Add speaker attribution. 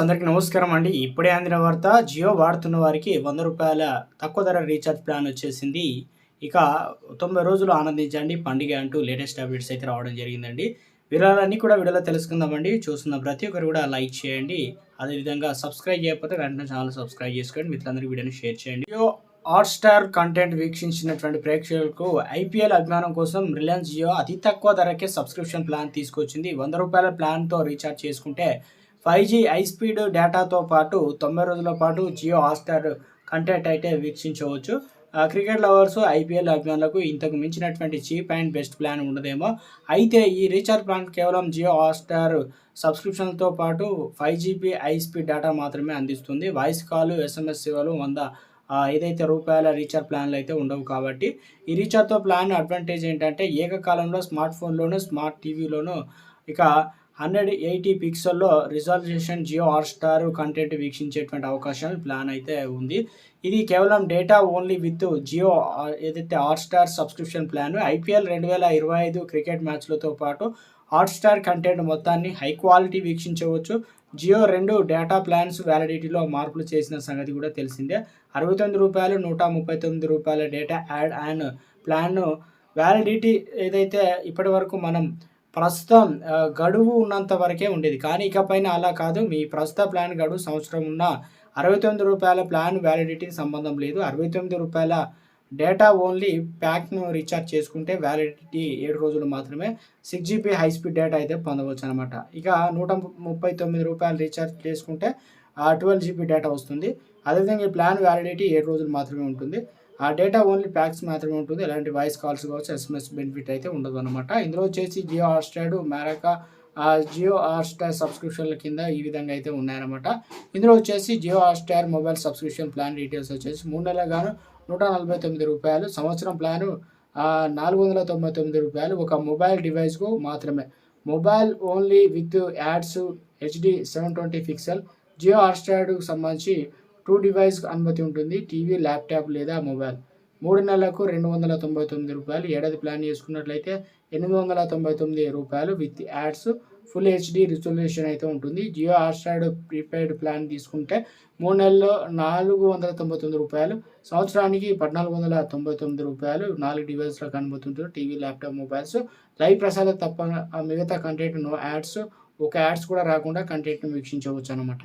Speaker 1: అందరికీ నమస్కారం అండి. ఇప్పుడే అందిన వార్త జియో వాడుతున్న వారికి వంద రూపాయల తక్కువ ధర రీఛార్జ్ ప్లాన్ వచ్చేసింది. ఇక తొంభై రోజులు ఆనందించండి. పండుగ అంటూ లేటెస్ట్ అప్డేట్స్ అయితే రావడం జరిగిందండి. వివరాలన్నీ కూడా వీడియోలో తెలుసుకుందామండి. చూస్తున్న ప్రతి ఒక్కరు కూడా లైక్ చేయండి. అదేవిధంగా సబ్స్క్రైబ్ చేయకపోతే వెంటనే ఛానల్ సబ్స్క్రైబ్ చేసుకోండి. మిత్రులందరికీ వీడియోని షేర్ చేయండి. జియో హాట్ స్టార్ కంటెంట్ వీక్షించినటువంటి ప్రేక్షకులకు ఐపీఎల్ అభిమానం కోసం రిలయన్స్ జియో అతి తక్కువ ధరకే సబ్స్క్రిప్షన్ ప్లాన్ తీసుకొచ్చింది. వంద రూపాయల ప్లాన్తో రీఛార్జ్ చేసుకుంటే ఫైవ్ జీ హై స్పీడ్ డేటాతో పాటు తొంభై రోజుల పాటు జియో హాట్స్టార్ కంటెంట్ అయితే వీక్షించవచ్చు. క్రికెట్ లవర్స్ ఐపీఎల్ అభిమానులకు ఇంతకు మించినటువంటి చీప్ అండ్ బెస్ట్ ప్లాన్ ఉండదేమో. అయితే ఈ రీఛార్జ్ ప్లాన్ కేవలం జియో హాట్స్టార్ సబ్స్క్రిప్షన్తో పాటు five GB high speed data మాత్రమే అందిస్తుంది. వాయిస్ కాల్ ఎస్ఎంఎస్ సేవలు వంద ఏదైతే రూపాయల రీఛార్జ్ ప్లాన్లు అయితే ఉండవు కాబట్టి ఈ రీఛార్జ్తో ప్లాన్ అడ్వాంటేజ్ ఏంటంటే ఏకకాలంలో స్మార్ట్ ఫోన్లోను స్మార్ట్ టీవీలోను ఇక హండ్రెడ్ ఎయిటీ పిక్సెల్లో రిజల్యూషన్ జియో హాట్స్టార్ కంటెంట్ వీక్షించేటువంటి అవకాశం ప్లాన్ అయితే ఉంది. ఇది కేవలం డేటా ఓన్లీ విత్ జియో ఏదైతే ఏదైతే హాట్స్టార్ సబ్స్క్రిప్షన్ ప్లాన్ ఐపీఎల్ రెండు వేల ఇరవై ఐదు క్రికెట్ మ్యాచ్లతో పాటు హాట్స్టార్ కంటెంట్ మొత్తాన్ని హై క్వాలిటీ వీక్షించవచ్చు. జియో రెండు డేటా ప్లాన్స్ వ్యాలిడిటీలో మార్పులు చేసిన సంగతి కూడా తెలిసిందే. అరవై తొమ్మిది రూపాయలు నూట ముప్పై తొమ్మిది రూపాయల data add and plan validity ఏదైతే ఇప్పటి వరకు మనం ప్రస్తుతం గడువు ఉన్నంత వరకే ఉండేది. కానీ ఇకపైన అలా కాదు. మీ ప్రస్తుత ప్లాన్ గడువు సంవత్సరం ఉన్న అరవై తొమ్మిది రూపాయల ప్లాన్ వ్యాలిడిటీకి సంబంధం లేదు. అరవై తొమ్మిది రూపాయల డేటా ఓన్లీ ప్యాక్ను రీఛార్జ్ చేసుకుంటే వ్యాలిడిటీ ఏడు రోజులు మాత్రమే six GB high speed data అయితే పొందవచ్చు అనమాట ఇక నూట ముప్పై తొమ్మిది రూపాయలు రీఛార్జ్ చేసుకుంటే ట్వెల్వ్ జీబీ డేటా వస్తుంది. అదేవిధంగా ఈ ప్లాన్ వ్యాలిడిటీ ఏడు రోజులు మాత్రమే ఉంటుంది. ఆ డేటా ఓన్లీ ప్యాక్స్ మాత్రమే ఉంటుంది. ఎలాంటి వాయిస్ కాల్స్ కావచ్చు ఎస్ఎంఎస్ బెనిఫిట్ అయితే ఉండదు అనమాట ఇందులో వచ్చేసి జియో హాట్స్టార్ మేరకా ఆ జియో హాట్స్టార్ సబ్స్క్రిప్షన్ల కింద ఈ విధంగా అయితే ఉన్నాయన్నమాట. ఇందులో వచ్చేసి Jio Hotstar mobile subscription plan details వచ్చేసి మూడు నెలల గాను నూట నలభై తొమ్మిది రూపాయలు సంవత్సరం ప్లాను నాలుగు వందల తొంభై తొమ్మిది రూపాయలు. ఒక మొబైల్ డివైస్కు మాత్రమే. Mobile only with ads HD seven twenty pixel Jio హాట్స్టార్కు సంబంధించి టూ డివైస్ అనుమతి ఉంటుంది టీవీ ల్యాప్టాప్ లేదా మొబైల్. మూడు నెలలకు రెండు వందల తొంభై తొమ్మిది రూపాయలు. ఏడాది ప్లాన్ చేసుకున్నట్లయితే ఎనిమిది వందల తొంభై తొమ్మిది రూపాయలు with ads full HD resolution అయితే ఉంటుంది. జియో హాట్స్టార్ ప్రీపెయిడ్ ప్లాన్ తీసుకుంటే మూడు నెలల్లో నాలుగు వందల తొంభై తొమ్మిది రూపాయలు సంవత్సరానికి పద్నాలుగు వందల తొంభై తొమ్మిది రూపాయలు నాలుగు డివైస్లకు అనుమతి ఉంటుంది. TV laptop mobiles. లైవ్ ప్రసాదం తప్ప ఆ మిగతా కంటెంట్ నో యాడ్స్. ఒక యాడ్స్ కూడా రాకుండా కంటెంట్ను వీక్షించవచ్చు అనమాట